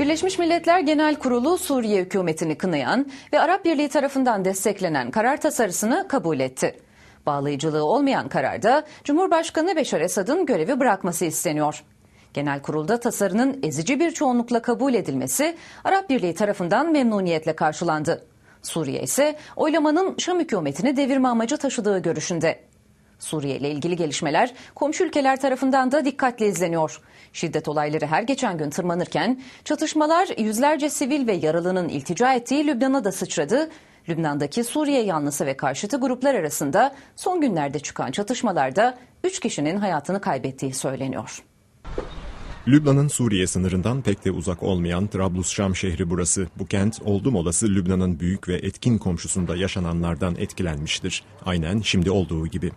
Birleşmiş Milletler Genel Kurulu Suriye hükümetini kınayan ve Arap Birliği tarafından desteklenen karar tasarısını kabul etti. Bağlayıcılığı olmayan kararda Cumhurbaşkanı Beşar Esad'ın görevi bırakması isteniyor. Genel kurulda tasarının ezici bir çoğunlukla kabul edilmesi Arap Birliği tarafından memnuniyetle karşılandı. Suriye ise oylamanın Şam hükümetini devirme amacı taşıdığı görüşünde. Suriye ile ilgili gelişmeler komşu ülkeler tarafından da dikkatle izleniyor. Şiddet olayları her geçen gün tırmanırken çatışmalar yüzlerce sivil ve yaralının iltica ettiği Lübnan'a da sıçradı. Lübnan'daki Suriye yanlısı ve karşıtı gruplar arasında son günlerde çıkan çatışmalarda 3 kişinin hayatını kaybettiği söyleniyor. Lübnan'ın Suriye sınırından pek de uzak olmayan Trablus-Şam şehri burası. Bu kent oldum olası Lübnan'ın büyük ve etkin komşusunda yaşananlardan etkilenmiştir. Aynen şimdi olduğu gibi.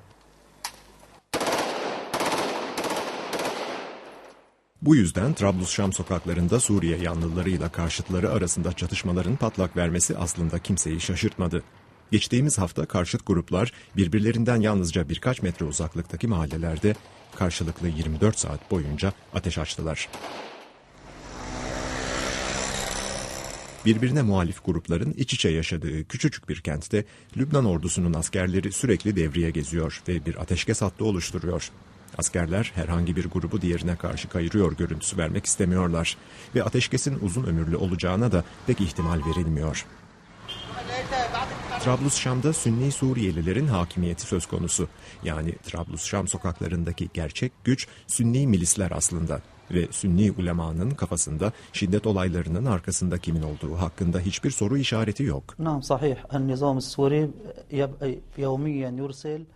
Bu yüzden Trablus-Şam sokaklarında Suriye yanlılarıyla karşıtları arasında çatışmaların patlak vermesi aslında kimseyi şaşırtmadı. Geçtiğimiz hafta karşıt gruplar birbirlerinden yalnızca birkaç metre uzaklıktaki mahallelerde karşılıklı 24 saat boyunca ateş açtılar. Birbirine muhalif grupların iç içe yaşadığı küçücük bir kentte Lübnan ordusunun askerleri sürekli devriye geziyor ve bir ateşkes hattı oluşturuyor. Askerler herhangi bir grubu diğerine karşı kayırıyor görüntüsü vermek istemiyorlar ve ateşkesin uzun ömürlü olacağına da pek ihtimal verilmiyor. Trablus-Şam'da Sünni Suriyelilerin hakimiyeti söz konusu. Yani Trablus-Şam sokaklarındaki gerçek güç Sünni milisler aslında ve Sünni ulemanın kafasında şiddet olaylarının arkasında kimin olduğu hakkında hiçbir soru işareti yok.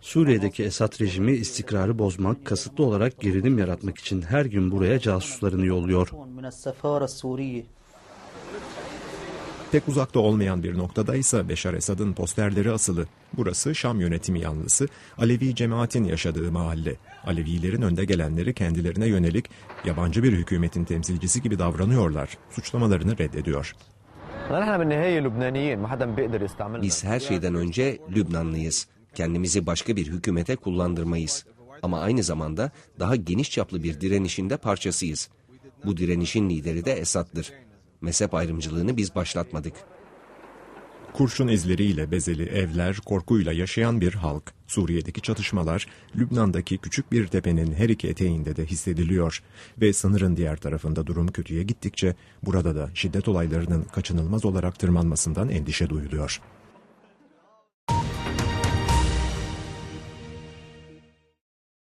Suriye'deki Esad rejimi istikrarı bozmak, kasıtlı olarak gerilim yaratmak için her gün buraya casuslarını yolluyor. Pek uzakta olmayan bir noktada ise Beşar Esad'ın posterleri asılı. Burası Şam yönetimi yanlısı, Alevi cemaatin yaşadığı mahalle. Alevilerin önde gelenleri kendilerine yönelik yabancı bir hükümetin temsilcisi gibi davranıyorlar. Suçlamalarını reddediyor. Biz her şeyden önce Lübnanlıyız. Kendimizi başka bir hükümete kullandırmayız. Ama aynı zamanda daha geniş çaplı bir direnişin de parçasıyız. Bu direnişin lideri de Esad'dır. Mezhep ayrımcılığını biz başlatmadık. Kurşun izleriyle bezeli evler, korkuyla yaşayan bir halk. Suriye'deki çatışmalar, Lübnan'daki küçük bir tepenin her iki eteğinde de hissediliyor. Ve sınırın diğer tarafında durum kötüye gittikçe burada da şiddet olaylarının kaçınılmaz olarak tırmanmasından endişe duyuluyor.